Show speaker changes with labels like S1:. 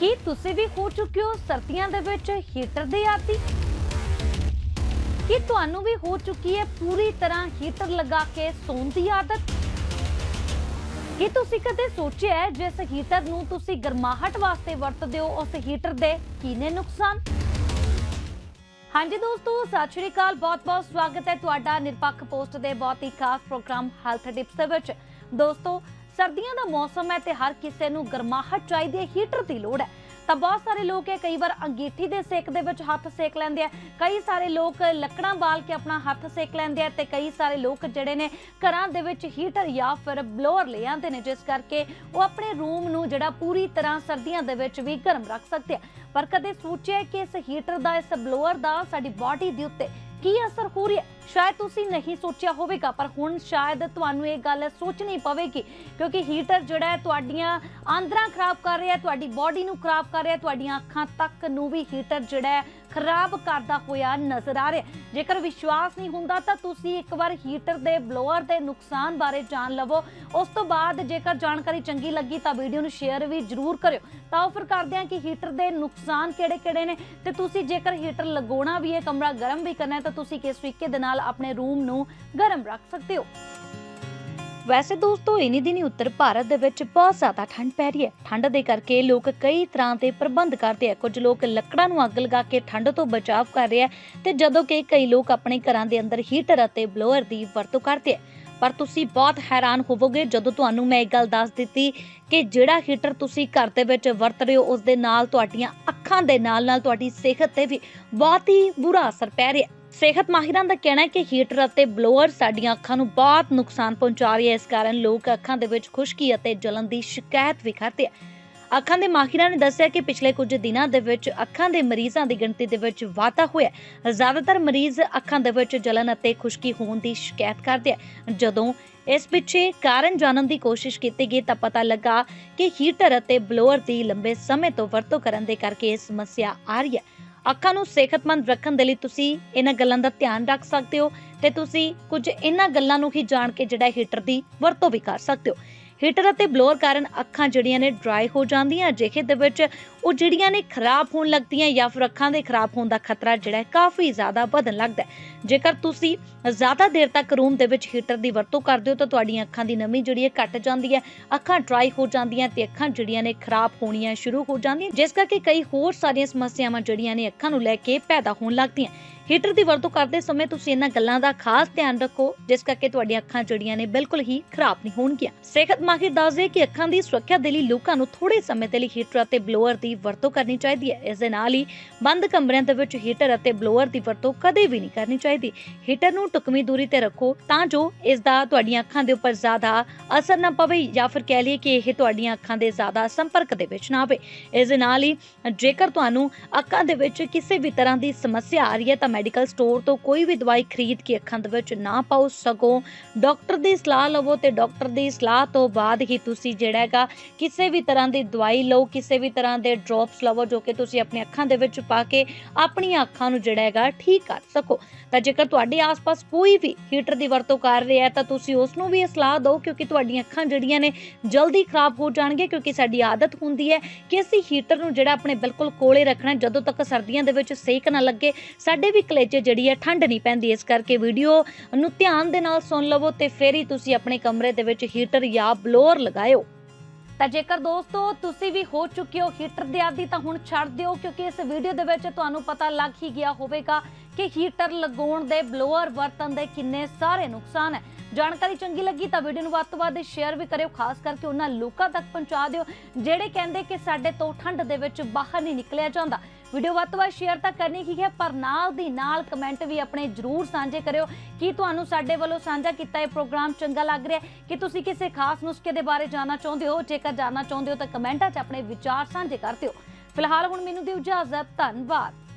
S1: ਕੀ ਤੁਸੀਂ ਵੀ ਹੋ ਚੁੱਕੇ ਹੋ ਸਰਦੀਆਂ ਦੇ ਵਿੱਚ ਹੀਟਰ ਦੇ ਆਦੀ ਕੀ ਤੁਹਾਨੂੰ ਵੀ ਹੋ ਚੁੱਕੀ ਹੈ ਪੂਰੀ ਤਰ੍ਹਾਂ ਹੀਟਰ ਲਗਾ ਕੇ ਸੌਣ ਦੀ ਆਦਤ? ਕੀ ਤੁਸੀਂ ਕਦੇ ਸੋਚਿਆ ਹੈ ਜਿਸ ਹੀਟਰ ਨੂੰ ਤੁਸੀਂ ਗਰਮਾਹਟ ਵਾਸਤੇ ਵਰਤਦੇ ਹੋ, ਉਸ ਹੀਟਰ ਦੇ ਕੀ ਨੇ ਨੁਕਸਾਨ? ਹਾਂਜੀ ਦੋਸਤੋ, ਸਤਿ ਸ਼੍ਰੀ ਅਕਾਲ, ਬਹੁਤ-ਬਹੁਤ ਸਵਾਗਤ ਹੈ ਤੁਹਾਡਾ ਨਿਰਪੱਖ ਪੋਸਟ ਦੇ ਬਹੁਤ ਹੀ ਖਾਸ ਪ੍ਰੋਗਰਾਮ ਹੈਲਥ ਟਿਪਸ ਦੇ ਵਿੱਚ। ਦੋਸਤੋ ਸਰਦੀਆਂ ਦਾ ਮੌਸਮ ਹੈ ਤੇ ਹਰ ਕਿਸੇ ਨੂੰ ਗਰਮਾਹਟ ਚਾਹੀਦੀ ਹੈ ਹੀਟਰ ਦੀ ਲੋੜ ਹੈ। ਤਾਂ ਬਹੁਤ ਸਾਰੇ ਲੋਕ ਇਹ ਕਈ ਵਾਰ ਅੰਗੀਠੀ ਦੇ ਸੇਕ ਦੇ ਵਿੱਚ ਹੱਥ ਸੇਕ ਲੈਂਦੇ ਆ। ਕਈ ਸਾਰੇ ਲੋਕ ਲੱਕੜਾਂ ਬਾਲ ਕੇ ਆਪਣਾ ਹੱਥ ਸੇਕ ਲੈਂਦੇ ਆ ਤੇ ਕਈ ਸਾਰੇ ਲੋਕ ਜਿਹੜੇ ਨੇ ਘਰਾਂ ਦੇ ਵਿੱਚ ਹੀਟਰ ਜਾਂ ਫਿਰ ਬਲੋਅਰ ਲੈ ਆਉਂਦੇ ਨੇ, ਜਿਸ ਕਰਕੇ ਉਹ ਆਪਣੇ ਰੂਮ ਨੂੰ ਜਿਹੜਾ ਪੂਰੀ ਤਰ੍ਹਾਂ ਸਰਦੀਆਂ ਦੇ ਵਿੱਚ ਵੀ ਗਰਮ ਰੱਖ ਸਕਦੇ ਆ। ਪਰ ਕਦੇ ਸੋਚਿਆ ਕਿ ਇਸ ਹੀਟਰ ਦਾ, ਇਸ ਬਲੋਅਰ ਦਾ ਸਾਡੀ ਬਾਡੀ ਦੇ ਉੱਤੇ ਕੀ ਅਸਰ ਹੋ ਰਿਹਾ ਸ਼ਾਇਦ ਤੁਸੀਂ ਨਹੀਂ ਸੋਚਿਆ ਹੋਵੇਗਾ, ਪਰ ਹੁਣ ਸ਼ਾਇਦ ਤੁਹਾਨੂੰ ਇਹ ਗੱਲ ਸੋਚਣੀ ਪਵੇਗੀ, ਕਿਉਂਕਿ ਹੀਟਰ ਜਿਹੜਾ ਹੈ ਤੁਹਾਡੀਆਂ ਆਂਦਰਾਂ ਖਰਾਬ ਕਰ ਰਿਹਾ ਤੁਹਾਡੀ ਬਾਡੀ ਨੂੰ ਖਰਾਬ ਕਰ ਰਿਹਾ ਤੁਹਾਡੀਆਂ ਅੱਖਾਂ ਤੱਕ ਨੂੰ ਵੀ ਹੀਟਰ ਜਿਹੜਾ ਹੈ ਖਰਾਬ ਕਰਦਾ ਹੋਇਆ ਨਜ਼ਰ ਆ ਰਿਹਾ ਜੇਕਰ ਵਿਸ਼ਵਾਸ ਨਹੀਂ ਹੁੰਦਾ, ਤਾਂ ਤੁਸੀਂ ਇੱਕ ਵਾਰ ਹੀਟਰ ਦੇ ਬਲੋਅਰ ਦੇ ਨੁਕਸਾਨ ਬਾਰੇ ਜਾਣ ਲਵੋ। ਉਸ ਤੋਂ ਬਾਅਦ ਜੇਕਰ ਜਾਣਕਾਰੀ ਚੰਗੀ ਲੱਗੀ, ਤਾਂ ਵੀਡੀਓ ਨੂੰ ਸ਼ੇਅਰ ਵੀ ਜ਼ਰੂਰ ਕਰਿਓ। ਤਾਂ ਉਹ ਫਿਰ ਕਰਦੇ ਹਾਂ ਕਿ ਹੀਟਰ ਦੇ ਨੁਕਸਾਨ ਕਿਹੜੇ-ਕਿਹੜੇ ਨੇ? ਤੇ ਤੁਸੀਂ ਜੇਕਰ ਹੀਟਰ ਲਗਾਉਣਾ ਵੀ ਹੈ, ਕਮਰਾ ਗਰਮ ਵੀ ਕਰਨਾ ਹੈ, ਤਾਂ ਤੁਸੀਂ ਕਿਸ ਤਰੀਕੇ ਦੇ ਨਾਲ ਆਪਣੇ ਰੂਮ ਨੂੰ ਗਰਮ ਰੱਖ ਸਕਦੇ ਹੋ। ਵੈਸੇ ਦੋਸਤੋ, ਇਨੀ ਦਿਨੀ ਉੱਤਰ ਭਾਰਤ ਦੇ ਵਿੱਚ ਬਹੁਤ ਜ਼ਿਆਦਾ ਠੰਡ ਪੈ ਰਹੀ ਹੈ। ਠੰਡ ਦੇ ਕਰਕੇ ਲੋਕ ਕਈ ਤਰ੍ਹਾਂ ਦੇ ਪ੍ਰਬੰਧ ਕਰਦੇ ਆ। ਕੁਝ ਲੋਕ ਲੱਕੜਾਂ ਨੂੰ ਅੱਗ ਲਗਾ ਕੇ ਠੰਡ ਤੋਂ ਬਚਾਅ ਕਰ ਰਹੇ ਆ ਤੇ ਜਦੋਂ ਕਿ ਕਈ ਲੋਕ ਆਪਣੇ ਘਰਾਂ ਦੇ ਅੰਦਰ ਹੀਟਰ ਅਤੇ ਬਲੋਅਰ ਦੀ ਵਰਤੋਂ ਕਰਦੇ ਆ। ਪਰ ਤੁਸੀਂ ਬਹੁਤ ਹੈਰਾਨ ਹੋਵੋਗੇ, ਜਦੋਂ ਤੁਹਾਨੂੰ ਮੈਂ ਇੱਕ ਗੱਲ ਦੱਸ ਦਿੱਤੀ ਕਿ ਜਿਹੜਾ ਹੀਟਰ ਤੁਸੀਂ ਘਰ ਦੇ ਵਿੱਚ ਵਰਤ ਰਹੇ ਹੋ ਉਸ ਦੇ ਨਾਲ ਤੁਹਾਡੀਆਂ ਅੱਖਾਂ ਦੇ ਨਾਲ ਨਾਲ ਤੁਹਾਡੀ ਸਿਹਤ ਤੇ ਵੀ ਬਹੁਤ ਹੀ ਬੁਰਾ ਅਸਰ ਪੈ ਰਿਹਾ। ਸਿਹਤ ਮਾਹਿਰਾਂ ਦਾ ਕਹਿਣਾ ਹੈ ਕਿ ਹੀਟਰ ਅਤੇ ਬਲੋਅਰ ਸਾਡੀਆਂ ਅੱਖਾਂ ਨੂੰ ਬਹੁਤ ਨੁਕਸਾਨ ਪਹੁੰਚਾ ਰਹੀ ਹੈ। ਇਸ ਕਾਰਨ ਲੋਕ ਅੱਖਾਂ ਦੇ ਵਿੱਚ ਖੁਸ਼ਕੀ ਅਤੇ ਜਲਨ ਦੀ ਸ਼ਿਕਾਇਤ ਵੀ ਕਰਦੇ ਆ। ਅੱਖਾਂ ਦੇ ਮਾਹਿਰਾਂ ਨੇ ਦੱਸਿਆ ਕਿ ਪਿਛਲੇ ਕੁਝ ਦਿਨਾਂ ਦੇ ਵਿੱਚ ਅੱਖਾਂ ਦੇ ਮਰੀਜ਼ਾਂ ਦੀ ਗਿਣਤੀ ਦੇ ਵਿੱਚ ਵਾਧਾ ਹੋਇਆ ਜ਼ਿਆਦਾਤਰ ਮਰੀਜ਼ ਅੱਖਾਂ ਦੇ ਵਿੱਚ ਜਲਨ ਅਤੇ ਖੁਸ਼ਕੀ ਹੋਣ ਦੀ ਸ਼ਿਕਾਇਤ ਕਰਦੇ ਆ। ਜਦੋਂ ਇਸ ਪਿੱਛੇ ਕਾਰਨ ਜਾਣਨ ਦੀ ਕੋਸ਼ਿਸ਼ ਕੀਤੀ ਗਈ ਤਾਂ ਪਤਾ ਲੱਗਾ ਕਿ ਹੀਟਰ ਅਤੇ ਬਲੋਅਰ ਦੀ ਲੰਬੇ ਸਮੇਂ ਤੋਂ ਵਰਤੋਂ ਕਰਨ ਦੇ ਕਰਕੇ ਇਹ ਸਮੱਸਿਆ ਆ ਰਹੀ ਹੈ। ਅੱਖਾਂ ਨੂੰ ਸਿਹਤਮੰਦ ਰੱਖਣ ਦੇ ਲਈ ਤੁਸੀਂ ਇਹਨਾਂ ਗੱਲਾਂ ਦਾ ਧਿਆਨ ਰੱਖ ਸਕਦੇ ਹੋ ਤੇ ਤੁਸੀਂ ਕੁਝ ਇਹਨਾਂ ਗੱਲਾਂ ਨੂੰ ਹੀ ਜਾਣ ਕੇ ਜਿਹੜਾ ਹੀਟਰ ਦੀ ਵਰਤੋਂ ਵੀ ਕਰ ਸਕਦੇ ਹੋ। ਹੀਟਰ ਅਤੇ ਬਲੋਅਰ ਕਾਰਨ ਅੱਖਾਂ ਜਿਹੜੀਆਂ ਨੇ ਡਰਾਈ ਹੋ ਜਾਂਦੀਆਂ, ਅਜਿਹੇ ਦੇ ਵਿੱਚ ਉਹ ਜਿਹੜੀਆਂ ਨੇ ਖਰਾਬ ਹੋਣ ਲੱਗਦੀਆਂ ਜਾਂ ਫਿਰ ਅੱਖਾਂ ਦੇ ਖਰਾਬ ਹੋਣ ਦਾ ਖਤਰਾ ਜਿਹੜਾ ਕਾਫੀ ਜ਼ਿਆਦਾ ਵਧਣ ਲੱਗਦਾ ਜੇਕਰ ਤੁਸੀਂ ਜ਼ਿਆਦਾ ਦੇਰ ਤੱਕ ਰੂਮ ਦੇ ਵਿੱਚ ਹੀਟਰ ਦੀ ਵਰਤੋਂ ਕਰਦੇ ਹੋ ਤਾਂ ਤੁਹਾਡੀਆਂ ਅੱਖਾਂ ਦੀ ਨਮੀ ਜਿਹੜੀ ਹੈ ਘਟ ਜਾਂਦੀ ਹੈ, ਅੱਖਾਂ ਡਰਾਈ ਹੋ ਜਾਂਦੀਆਂ ਤੇ ਅੱਖਾਂ ਜਿਹੜੀਆਂ ਨੇ ਖਰਾਬ ਹੋਣੀਆਂ ਸ਼ੁਰੂ ਹੋ ਜਾਂਦੀਆਂ। ਜਿਸ ਕਰਕੇ ਕਈ ਹੋਰ ਸਾਰੀਆਂ ਸਮੱਸਿਆਵਾਂ ਜਿਹੜੀਆਂ ਨੇ ਅੱਖਾਂ ਨੂੰ ਲੈ ਕੇ ਪੈਦਾ ਹੋਣ ਲੱਗਦੀਆਂ। ਹੀਟਰ ਦੀ ਵਰਤੋਂ ਕਰਦੇ ਸਮੇਂ ਤੁਸੀਂ ਇਹਨਾਂ ਗੱਲਾਂ ਦਾ ਖਾਸ ਧਿਆਨ ਰੱਖੋ, ਜਿਸ ਕਰਕੇ ਤੁਹਾਡੀਆਂ ਅੱਖਾਂ ਜਿਹੜੀਆਂ ਨੇ ਬਿਲਕੁਲ ਹੀ ਖਰਾਬ ਨਹੀਂ ਹੋਣਗੀਆਂ। ਸਿਹਤ ਮਾਹਿਰ ਦੱਸਦੇ ਕਿ ਅੱਖਾਂ ਦੀ ਸੁਰੱਖਿਆ ਦੇ ਲਈ ਲੋਕਾਂ ਨੂੰ ਥੋੜੇ ਸਮੇਂ ਦੇ ਲਈ ਹੀਟਰ ਅਤੇ ਬਲੋਅਰ ਦੀ ਵਰਤੋਂ ਕਰਨੀ ਚਾਹੀਦੀ ਹੈ। ਇਸ ਦੇ ਨਾਲ ਹੀ ਬੰਦ ਕਮਰਿਆਂ ਦੇ ਵਿੱਚ ਹੀਟਰ ਅਤੇ ਬਲੋਅਰ ਦੀ ਵਰਤੋਂ ਕਦੇ ਵੀ ਨਹੀਂ ਕਰਨੀ ਚਾਹੀਦੀ। ਹੀਟਰ ਨੂੰ ਟੁਕਮੀ ਦੂਰੀ ਤੇ ਰੱਖੋ ਤਾਂ ਜੋ ਇਸ ਦਾ ਤੁਹਾਡੀਆਂ ਅੱਖਾਂ ਦੇ ਉੱਪਰ ਜ਼ਿਆਦਾ ਅਸਰ ਨਾ ਪਵੇ ਜਾਂ ਫਿਰ ਕਹਿ ਲਈਏ ਕਿ ਇਹ ਤੁਹਾਡੀਆਂ ਅੱਖਾਂ ਦੇ ਜ਼ਿਆਦਾ ਸੰਪਰਕ ਦੇ ਵਿੱਚ ਨਾ ਆਵੇ। ਇਸ ਦੇ ਨਾਲ ਹੀ ਜੇਕਰ ਤੁਹਾਨੂੰ ਅੱਖਾਂ ਦੇ ਵਿੱਚ ਕਿਸੇ ਵੀ ਤਰ੍ਹਾਂ ਦੀ ਸਮੱਸਿਆ ਆ ਰਹੀ ਹੈ ਤਾਂ ਮੈਡੀਕਲ ਸਟੋਰ ਤੋਂ ਕੋਈ ਵੀ ਦਵਾਈ ਖਰੀਦ ਕੇ ਅੱਖਾਂ ਦੇ ਵਿੱਚ ਨਾ ਪਾਓ, ਸਗੋਂ ਡਾਕਟਰ ਦੀ ਸਲਾਹ ਲਵੋ ਤੇ ਡਾਕਟਰ ਦੀ ਸਲਾਹ ਤੋਂ ਬਾਅਦ ਹੀ ਤੁਸੀਂ ਜਿਹੜਾ ਹੈਗਾ ਕਿਸੇ ਵੀ ਤਰ੍ਹਾਂ ਦੀ ਦਵਾਈ ਲਓ, ਕਿਸੇ ਵੀ ਤਰ੍ਹਾਂ ਦੇ ਡ੍ਰੌਪਸ ਲਵੋ ਜੋ ਕਿ ਤੁਸੀਂ ਆਪਣੀ ਅੱਖਾਂ ਦੇ ਵਿੱਚ ਪਾ ਕੇ ਆਪਣੀਆਂ ਅੱਖਾਂ ਨੂੰ ਜਿਹੜਾ ਹੈਗਾ ਠੀਕ ਕਰ ਸਕੋ। ਤਾਂ ਜੇਕਰ ਤੁਹਾਡੇ ਆਸ-ਪਾਸ ਕੋਈ ਵੀ ਹੀਟਰ ਦੀ ਵਰਤੋਂ ਕਰ ਰਿਹਾ ਹੈ ਤਾਂ ਤੁਸੀਂ ਉਸ ਨੂੰ ਵੀ ਇਹ ਸਲਾਹ ਦਿਓ ਕਿਉਂਕਿ ਤੁਹਾਡੀਆਂ ਅੱਖਾਂ ਜਿਹੜੀਆਂ ਨੇ ਜਲਦੀ ਖਰਾਬ ਹੋ ਜਾਣਗੀਆਂ ਕਿਉਂਕਿ ਸਾਡੀ ਆਦਤ ਹੁੰਦੀ ਹੈ ਕਿ ਅਸੀਂ ਹੀਟਰ ਨੂੰ ਜਿਹੜਾ ਆਪਣੇ ਬਿਲਕੁਲ ਕੋਲੇ ਰੱਖਣਾ ਜਦੋਂ ਤੱਕ ਸਰਦੀਆਂ ਦੇ ਵਿੱਚ ਸੇਕ ਨਾ ਲੱਗੇ, ਸਾਡੇ ਵੀ ਕਲੇਜੇ ਜਿਹੜੀ ਹੈ ਠੰਡ ਨਹੀਂ ਪੈਂਦੀ, ਇਸ ਕਰਕੇ ਵੀਡੀਓ ਨੂੰ ਧਿਆਨ ਦੇ ਨਾਲ ਸੁਣ ਲਵੋ ਤੇ ਫਿਰ ਹੀ ਤੁਸੀਂ ਆਪਣੇ ਕਮਰੇ ਦੇ ਵਿੱਚ ਹੀਟਰ ਜਾਂ ਬਲੋਅਰ ਲਗਾਇਓ। ਤਾਂ ਜੇਕਰ ਦੋਸਤੋ ਤੁਸੀਂ ਵੀ ਹੋ ਚੁੱਕੇ ਹੋ ਹੀਟਰ ਦੇ ਆਦੀ ਤਾਂ ਹੁਣ ਛੱਡ ਦਿਓ, ਕਿਉਂਕਿ ਇਸ ਵੀਡੀਓ ਦੇ ਵਿੱਚ ਤੁਹਾਨੂੰ ਪਤਾ ਲੱਗ ਹੀ ਗਿਆ ਹੋਵੇਗਾ ਕਿ ਹੀਟਰ ਲਗਾਉਣ ਦੇ ਬਲੋਅਰ ਵਰਤਨ ਦੇ ਕਿੰਨੇ ਸਾਰੇ ਨੁਕਸਾਨ ਹੈ। ਜਾਣਕਾਰੀ ਚੰਗੀ ਲੱਗੀ ਤਾਂ ਵੀਡੀਓ ਨੂੰ ਵੱਧ ਤੋਂ ਵੱਧ ਸ਼ੇਅਰ ਵੀ ਕਰਿਓ, ਖਾਸ ਕਰਕੇ ਉਹਨਾਂ ਲੋਕਾਂ ਤੱਕ ਪਹੁੰਚਾ ਦਿਓ, ਜਿਹੜੇ ਕਹਿੰਦੇ ਕਿ ਸਾਡੇ ਤੋਂ ਠੰਡ ਦੇ ਵਿੱਚ ਬਾਹਰ ਨਹੀਂ ਨਿਕਲਿਆ ਜਾਂਦਾ। ਵੀਡੀਓ ਵੱਧ ਤੋਂ ਵੱਧ ਸ਼ੇਅਰ ਤਾਂ ਕਰਨੀ ਹੀ ਹੈ, ਪਰ ਨਾਲ ਦੀ ਨਾਲ ਕਮੈਂਟ ਵੀ ਆਪਣੇ ਜਰੂਰ ਸਾਂਝੇ ਕਰਿਓ। ਕੀ ਤੁਹਾਨੂੰ ਸਾਡੇ ਵੱਲੋਂ ਸਾਂਝਾ ਕੀਤਾ ਇਹ ਪ੍ਰੋਗਰਾਮ ਚੰਗਾ ਲੱਗ ਰਿਹਾ ਕਿ ਤੁਸੀਂ ਕਿਸੇ ਖਾਸ ਨੁਸਖੇ ਦੇ ਬਾਰੇ ਜਾਣਨਾ ਚਾਹੁੰਦੇ ਹੋ? ਜੇਕਰ ਜਾਣਨਾ ਚਾਹੁੰਦੇ ਹੋ ਤਾਂ ਕਮੈਂਟਾਂ 'ਚ ਆਪਣੇ ਵਿਚਾਰ ਸਾਂਝੇ ਕਰ ਦਿਓ। ਫਿਲਹਾਲ ਹੁਣ ਮੈਨੂੰ ਦਿਓ ਇਜਾਜ਼ਤ, ਧੰਨਵਾਦ।